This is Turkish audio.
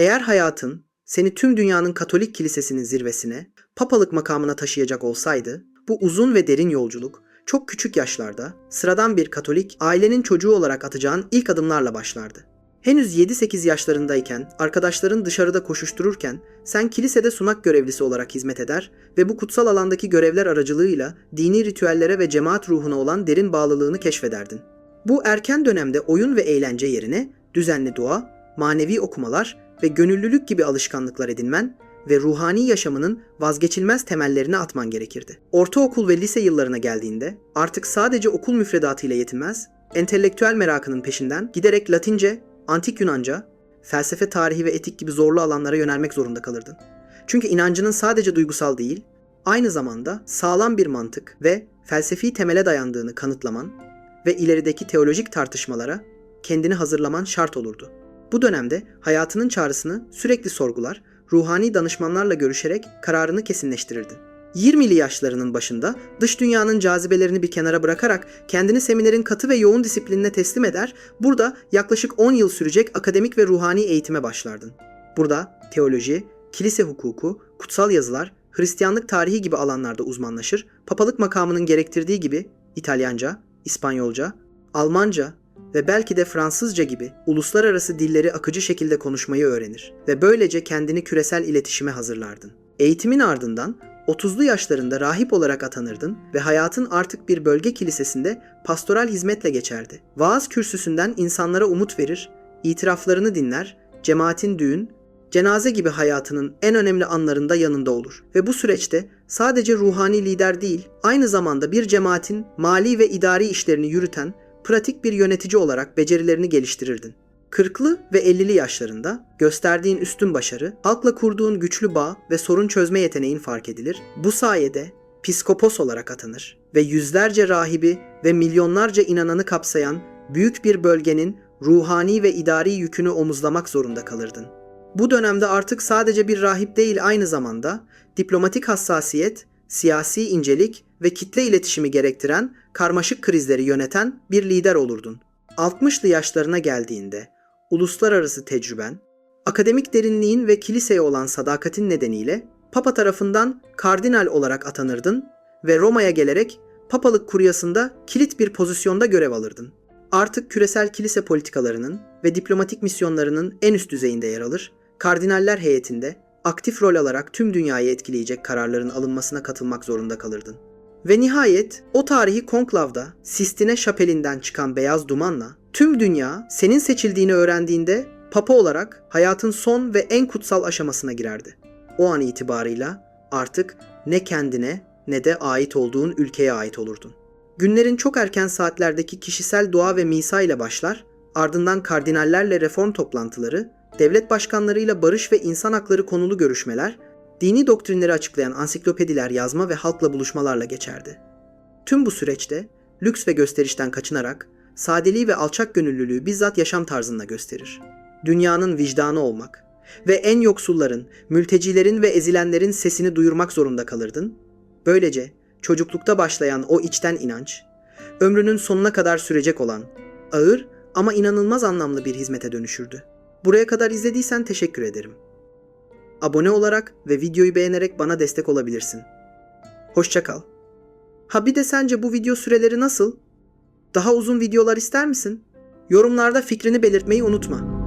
Eğer hayatın seni tüm dünyanın Katolik kilisesinin zirvesine, papalık makamına taşıyacak olsaydı, bu uzun ve derin yolculuk çok küçük yaşlarda sıradan bir Katolik ailenin çocuğu olarak atacağın ilk adımlarla başlardı. Henüz 7-8 yaşlarındayken, arkadaşların dışarıda koşuştururken sen kilisede sunak görevlisi olarak hizmet eder ve bu kutsal alandaki görevler aracılığıyla dini ritüellere ve cemaat ruhuna olan derin bağlılığını keşfederdin. Bu erken dönemde oyun ve eğlence yerine düzenli dua, manevi okumalar ve gönüllülük gibi alışkanlıklar edinmen ve ruhani yaşamının vazgeçilmez temellerini atman gerekirdi. Ortaokul ve lise yıllarına geldiğinde artık sadece okul müfredatıyla yetinmez, entelektüel merakının peşinden giderek Latince, antik Yunanca, felsefe tarihi ve etik gibi zorlu alanlara yönelmek zorunda kalırdın. Çünkü inancının sadece duygusal değil, aynı zamanda sağlam bir mantık ve felsefi temele dayandığını kanıtlaman ve ilerideki teolojik tartışmalara kendini hazırlaman şart olurdu. Bu dönemde hayatının çağrısını sürekli sorgular, ruhani danışmanlarla görüşerek kararını kesinleştirirdin. 20'li yaşlarının başında dış dünyanın cazibelerini bir kenara bırakarak kendini seminerin katı ve yoğun disiplinine teslim eder, burada yaklaşık 10 yıl sürecek akademik ve ruhani eğitime başlardın. Burada teoloji, kilise hukuku, kutsal yazılar, Hristiyanlık tarihi gibi alanlarda uzmanlaşır, papalık makamının gerektirdiği gibi İtalyanca, İspanyolca, Almanca ve belki de Fransızca gibi uluslararası dilleri akıcı şekilde konuşmayı öğrenir ve böylece kendini küresel iletişime hazırlardın. Eğitimin ardından 30'lu yaşlarında rahip olarak atanırdın ve hayatın artık bir bölge kilisesinde pastoral hizmetle geçerdi. Vaaz kürsüsünden insanlara umut verir, itiraflarını dinler, cemaatin düğün, cenaze gibi hayatının en önemli anlarında yanında olur. Ve bu süreçte sadece ruhani lider değil, aynı zamanda bir cemaatin mali ve idari işlerini yürüten pratik bir yönetici olarak becerilerini geliştirirdin. 40'lı ve 50'li yaşlarında gösterdiğin üstün başarı, halkla kurduğun güçlü bağ ve sorun çözme yeteneğin fark edilir. Bu sayede piskopos olarak atanır ve yüzlerce rahibi ve milyonlarca inananı kapsayan büyük bir bölgenin ruhani ve idari yükünü omuzlamak zorunda kalırdın. Bu dönemde artık sadece bir rahip değil aynı zamanda diplomatik hassasiyet, siyasi incelik ve kitle iletişimi gerektiren karmaşık krizleri yöneten bir lider olurdun. 60'lı yaşlarına geldiğinde uluslararası tecrüben, akademik derinliğin ve kiliseye olan sadakatin nedeniyle Papa tarafından kardinal olarak atanırdın ve Roma'ya gelerek papalık kuryasında kilit bir pozisyonda görev alırdın. Artık küresel kilise politikalarının ve diplomatik misyonlarının en üst düzeyinde yer alır, kardinaller heyetinde aktif rol alarak tüm dünyayı etkileyecek kararların alınmasına katılmak zorunda kalırdın. Ve nihayet o tarihi konklavda Sistine şapelinden çıkan beyaz dumanla tüm dünya senin seçildiğini öğrendiğinde papa olarak hayatın son ve en kutsal aşamasına girerdi. O an itibarıyla artık ne kendine ne de ait olduğun ülkeye ait olurdun. Günlerin çok erken saatlerdeki kişisel dua ve misa ile başlar, ardından kardinallerle reform toplantıları, devlet başkanlarıyla barış ve insan hakları konulu görüşmeler, dini doktrinleri açıklayan ansiklopediler yazma ve halkla buluşmalarla geçerdi. Tüm bu süreçte lüks ve gösterişten kaçınarak sadeliği ve alçak gönüllülüğü bizzat yaşam tarzında gösterir. Dünyanın vicdanı olmak ve en yoksulların, mültecilerin ve ezilenlerin sesini duyurmak zorunda kalırdın. Böylece çocuklukta başlayan o içten inanç, ömrünün sonuna kadar sürecek olan ağır ama inanılmaz anlamlı bir hizmete dönüşürdü. Buraya kadar izlediysen teşekkür ederim. Abone olarak ve videoyu beğenerek bana destek olabilirsin. Hoşça kal. Ha bir de sence bu video süreleri nasıl? Daha uzun videolar ister misin? Yorumlarda fikrini belirtmeyi unutma.